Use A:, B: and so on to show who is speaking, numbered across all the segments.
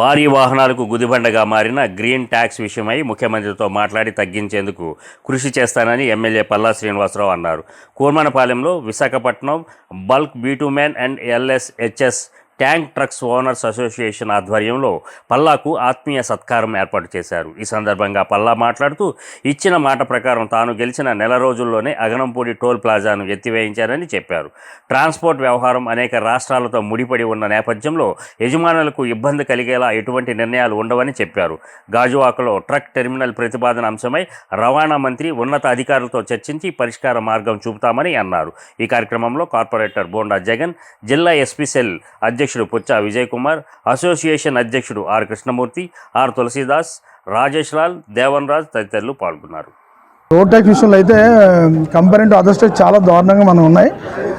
A: భారీ వాహనాలకు గుదిబండగా మారిన గ్రీన్ ట్యాక్స్ విషయమై ముఖ్యమంత్రితో మాట్లాడి తగ్గించేందుకు కృషి చేస్తానని ఎమ్మెల్యే పల్లా శ్రీనివాసరావు అన్నారు. కూర్మనపాలెంలో Visakhapatnam bulk bitumen and LSHS tank trucks owners association ఆధ్వర్యంలో పల్లాకు ఆత్మీయ సత్కారం ఏర్పాటు చేశారు. ఈ సందర్భంగా పల్లా మాట్లాడుతూ ఇచ్చిన మాట ప్రకారం తాను గెలిచిన నెల రోజుల్లోనే అగనంపూడి టోల్ ప్లాజాను ఎత్తివేయించారని చెప్పారు. ట్రాన్స్పోర్ట్ వ్యవహారం అనేక రాష్ట్రాలతో ముడిపడి ఉన్న నేపథ్యంలో యజమానులకు ఇబ్బంది కలిగేలా ఎటువంటి నిర్ణయాలు ఉండవని చెప్పారు. గాజువాకలో ట్రక్ టెర్మినల్ ప్రతిపాదన అంశమై రవాణా మంత్రి ఉన్నత అధికారులతో చర్చించి పరిష్కార మార్గం చూపుతామని అన్నారు. ఈ కార్యక్రమంలో కార్పొరేటర్ బోండా జగన్ జిల్లా ఎస్పీ సెల్ అధ్యక్షుడు పుచ్చా విజయ్ కుమార్ అసోసియేషన్ అధ్యక్షుడు ఆర్ కృష్ణమూర్తి ఆర్ తులసీదాస్ రాజేష్ లాల్ దేవన్ రాజ్ తదితరులు పాల్గొన్నారు.
B: రోడ్ ట్యాక్స్ విషయంలో అయితే కంపేర్ టు అదర్ స్టేట్ చాలా దారుణంగా మనం ఉన్నాయి.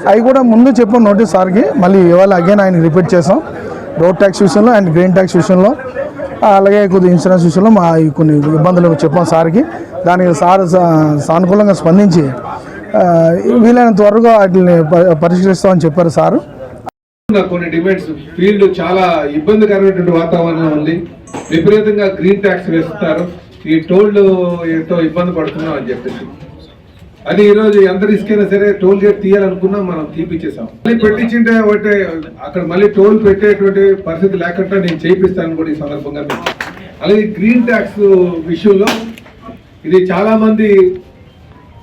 B: అవి కూడా ముందు చెప్పాం నోటీస్ సార్కి మళ్ళీ ఇవాళ అగైన్ ఆయన రిపీట్ చేసాం. రోడ్ ట్యాక్స్ విషయంలో అండ్ గ్రీన్ ట్యాక్స్ విషయంలో అలాగే కొద్ది ఇన్సూరెన్స్ విషయంలో మా కొన్ని ఇబ్బందులు చెప్పాం సార్కి. దానికి సార్ సా- సానుకూలంగా స్పందించి వీలైన వీలైనంత త్వరగా వాటిని పరిష్కరిస్తామని చెప్పారు సారు.
C: కొన్ని డిమాండ్స్. ఫీల్డ్ చాలా ఇబ్బందికరమైనటువంటి వాతావరణం ఉంది. విపరీతంగా గ్రీన్ ట్యాక్స్ వేస్తున్నారు. ఈ టోల్డ్ ఎంతో ఇబ్బంది పడుతున్నాం అని చెప్పేసి. అది ఈ రోజు ఎంత రిస్క్ అయినా సరే టోల్ గేట్ తీయాలనుకున్నాం మనం తీపిచ్చేసాం. మళ్ళీ పెట్టించింటే ఒకటే అక్కడ మళ్ళీ టోల్ పెట్టేటువంటి పరిస్థితి లేకుండా నేను చేయిస్తాను కూడా ఈ సందర్భంగా అలాగే గ్రీన్ ట్యాక్స్ విషయంలో ఇది చాలా మంది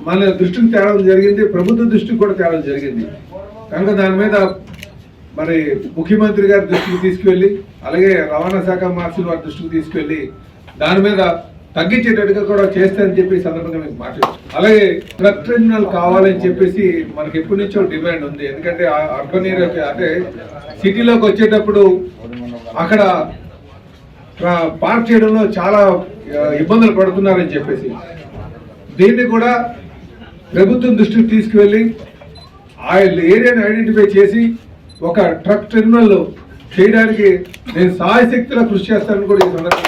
C: మన దృష్టికి తేవడం జరిగింది ప్రభుత్వ దృష్టికి కూడా తేవడం జరిగింది. కనుక దాని మీద మరి ముఖ్యమంత్రి గారి దృష్టికి తీసుకువెళ్ళి అలాగే రవాణా శాఖ మార్చుల వారి దృష్టికి తీసుకువెళ్ళి దాని మీద తగ్గించేటట్టుగా కూడా చేస్తారని చెప్పి సందర్భంగా మీకు మాట్లాడు అలాగే ట్రక్ టెర్మినల్ కావాలని చెప్పేసి మనకి ఎప్పటి నుంచో డిమాండ్ ఉంది. ఎందుకంటే ఆ అర్బన్ ఏరియా అంటే సిటీలోకి వచ్చేటప్పుడు అక్కడ పార్క్ చేయడంలో చాలా ఇబ్బందులు పడుతున్నారని చెప్పేసి. దీన్ని కూడా ప్రభుత్వం దృష్టికి తీసుకువెళ్ళి ఆ ఏరియాను ఐడెంటిఫై చేసి ఒక ట్రక్ టెర్మినల్ చేయడానికి నేను సాయశక్తిలో కృషి చేస్తానని కూడా ఈ సందర్భంగా